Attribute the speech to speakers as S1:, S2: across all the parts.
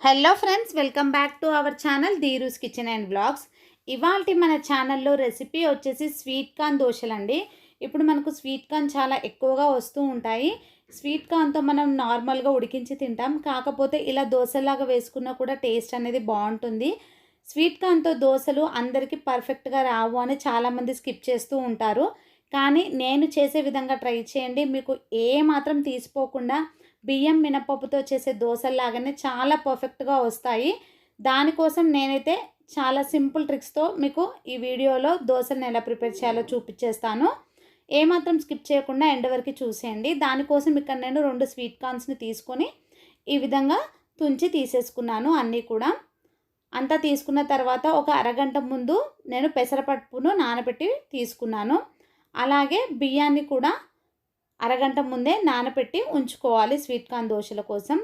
S1: Hello friends welcome back to our channel Dheeru's kitchen and blogs. ఇవాళ మన ఛానల్లో recipe వచ్చేసి స్వీట్ కార్న్ దోశలు అండి ఇప్పుడు మనకు స్వీట్ కార్న్ చాలా ఎక్కువగా వస్తూ ఉంటాయి. స్వీట్ కార్న్తో మనం నార్మల్గా ఉడికించి తింటాం. కాకపోతే ఇలా దోశలాగా వేసుకున్నా కూడా టేస్ట్ అనేది బాగుంటుంది. స్వీట్ కార్న్తో దోశలు అందరికీ పర్ఫెక్ట్గా రావు అని చాలామంది స్కిప్ చేస్తూ ఉంటారు. కానీ నేను చేసే విధంగా ట్రై చేయండి. మీకు ఏ మాత్రం తీసిపోకుండా బియ్యం మినపప్పుతో చేసే దోశల్లాగానే చాలా పర్ఫెక్ట్గా వస్తాయి. దానికోసం నేనైతే చాలా సింపుల్ ట్రిక్స్తో మీకు ఈ వీడియోలో దోశలను ఎలా ప్రిపేర్ చేయాలో చూపించేస్తాను ఏమాత్రం స్కిప్ చేయకుండా ఎండ్ వరకు చూసేయండి. దానికోసం ఇక్కడ నేను రెండు స్వీట్ కార్న్స్ని తీసుకొని ఈ విధంగా తుంచి తీసేసుకున్నాను అన్నీ కూడా. అంతా తీసుకున్న తర్వాత ఒక అరగంట ముందు నేను పెసరపప్పును నానబెట్టి తీసుకున్నాను. అలాగే బియ్యాన్ని కూడా అరగంట ముందే నానపెట్టి ఉంచుకోవాలి స్వీట్ కార్న్ దోశల కోసం.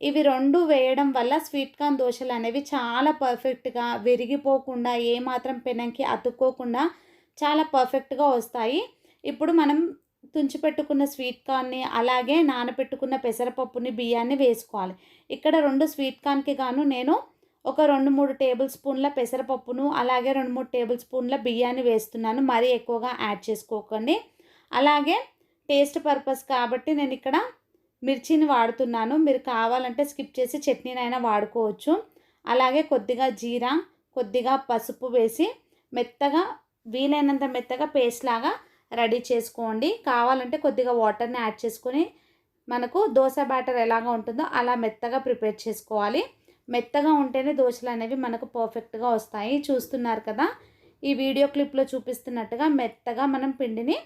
S1: ఇవి రెండు వేయడం వల్ల స్వీట్ కార్న్ దోశలు అనేవి చాలా పర్ఫెక్ట్గా విరిగిపోకుండా ఏమాత్రం పెనంకి అతుక్కోకుండా చాలా పర్ఫెక్ట్గా వస్తాయి. ఇప్పుడు మనం తుంచిపెట్టుకున్న స్వీట్ కార్న్ని అలాగే నానబెట్టుకున్న పెసరపప్పుని బియ్యాన్ని వేసుకోవాలి. ఇక్కడ రెండు స్వీట్ కార్న్కి గాను నేను ఒక రెండు మూడు టేబుల్ స్పూన్ల పెసరపప్పును అలాగే రెండు మూడు టేబుల్ స్పూన్ల బియ్యాన్ని వేస్తున్నాను. మరీ ఎక్కువగా యాడ్ చేసుకోకండి. అలాగే టేస్ట్ పర్పస్ కాబట్టి నేను ఇక్కడ మిర్చిని వాడుతున్నాను. మీరు కావాలంటే స్కిప్ చేసి చట్నీనైనా వాడుకోవచ్చు. అలాగే కొద్దిగా జీరా కొద్దిగా పసుపు వేసి మెత్తగా వీలైనంత మెత్తగా పేస్ట్ లాగా రెడీ చేసుకోండి. కావాలంటే కొద్దిగా వాటర్ని యాడ్ చేసుకొని మనకు దోశ బ్యాటర్ ఎలాగా ఉంటుందో అలా మెత్తగా ప్రిపేర్ చేసుకోవాలి. మెత్తగా ఉంటేనే దోశలు అనేవి మనకు పర్ఫెక్ట్గా వస్తాయి. చూస్తున్నారు కదా? ఈ వీడియో క్లిప్లో చూపిస్తున్నట్టుగా మెత్తగా మనం పిండిని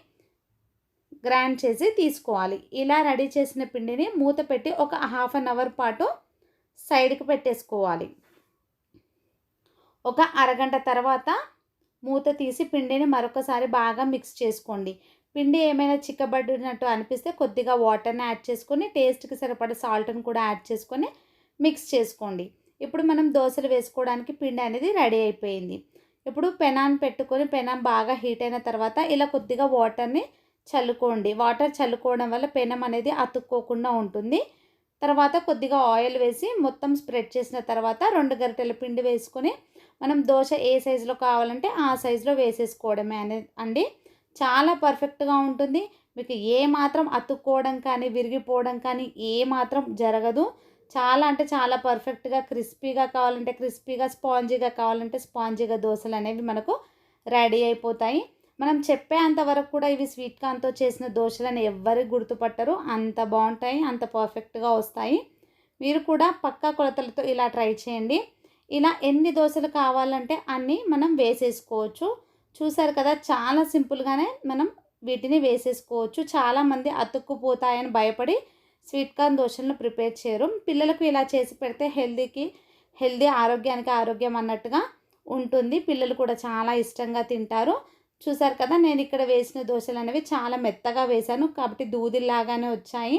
S1: గ్రైండ్ చేసి తీసుకోవాలి. ఇలా రెడీ చేసిన పిండిని మూత పెట్టి ఒక హాఫ్ అన్ అవర్ పాటు సైడ్కి పెట్టేసుకోవాలి. ఒక అరగంట తర్వాత మూత తీసి పిండిని మరొకసారి బాగా మిక్స్ చేసుకోండి. పిండి ఏమైనా చిక్కబడినట్టు అనిపిస్తే కొద్దిగా వాటర్ని యాడ్ చేసుకొని టేస్ట్కి సరిపడ సాల్ట్ని కూడా యాడ్ చేసుకొని మిక్స్ చేసుకోండి. ఇప్పుడు మనం దోశలు వేసుకోవడానికి పిండి అనేది రెడీ అయిపోయింది. ఇప్పుడు పెనాన్ పెట్టుకొని పెనాన్ బాగా హీట్ అయిన తర్వాత ఇలా కొద్దిగా వాటర్ని చల్లుకోండి. వాటర్ చల్లుకోవడం వల్ల పెనం అనేది అతుక్కోకుండా ఉంటుంది. తర్వాత కొద్దిగా ఆయిల్ వేసి మొత్తం స్ప్రెడ్ చేసిన తర్వాత రెండు గరిటెల పిండి వేసుకొని మనం దోశ ఏ సైజులో కావాలంటే ఆ సైజులో వేసేసుకోవడమే అనే అండి. చాలా పర్ఫెక్ట్గా ఉంటుంది. మీకు ఏ మాత్రం అతుక్కోవడం కానీ విరిగిపోవడం కానీ ఏ మాత్రం జరగదు. చాలా అంటే చాలా పర్ఫెక్ట్గా క్రిస్పీగా కావాలంటే క్రిస్పీగా స్పాంజీగా కావాలంటే స్పాంజీగా దోశలు అనేవి మనకు రెడీ అయిపోతాయి. మనం చెప్పేంత వరకు కూడా ఇవి స్వీట్ కార్న్తో చేసిన దోశలని ఎవ్వరికి గుర్తుపట్టరు. అంత బాగుంటాయి అంత పర్ఫెక్ట్గా వస్తాయి. మీరు కూడా పక్కా కొలతలతో ఇలా ట్రై చేయండి. ఇలా ఎన్ని దోశలు కావాలంటే అన్నీ మనం వేసేసుకోవచ్చు. చూసారు కదా చాలా సింపుల్గానే మనం వీటిని వేసేసుకోవచ్చు. చాలామంది అతుక్కుపోతాయని భయపడి స్వీట్ కార్న్ దోశలను ప్రిపేర్ చేయరు. పిల్లలకు ఇలా చేసి పెడితే హెల్దీకి హెల్దీ ఆరోగ్యానికి ఆరోగ్యం అన్నట్టుగా ఉంటుంది. పిల్లలు కూడా చాలా ఇష్టంగా తింటారు. చూసారు కదా నేను ఇక్కడ వేసిన దోశలు అనేవి చాలా మెత్తగా వేశాను. కాబట్టి దూదిలాగానే వచ్చాయి.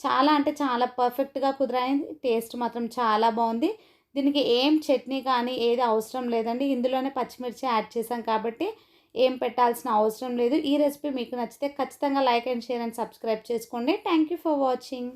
S1: చాలా అంటే చాలా పర్ఫెక్ట్గా కుదిరాయి. టేస్ట్ మాత్రం చాలా బాగుంది. దీనికి ఏం చట్నీ కానీ ఏది అవసరం లేదండి. ఇందులోనే పచ్చిమిర్చి యాడ్ చేసాం కాబట్టి ఏం పెట్టాల్సిన అవసరం లేదు. ఈ రెసిపీ మీకు నచ్చితే ఖచ్చితంగా like and share and subscribe చేసుకోండి. Thank you for watching.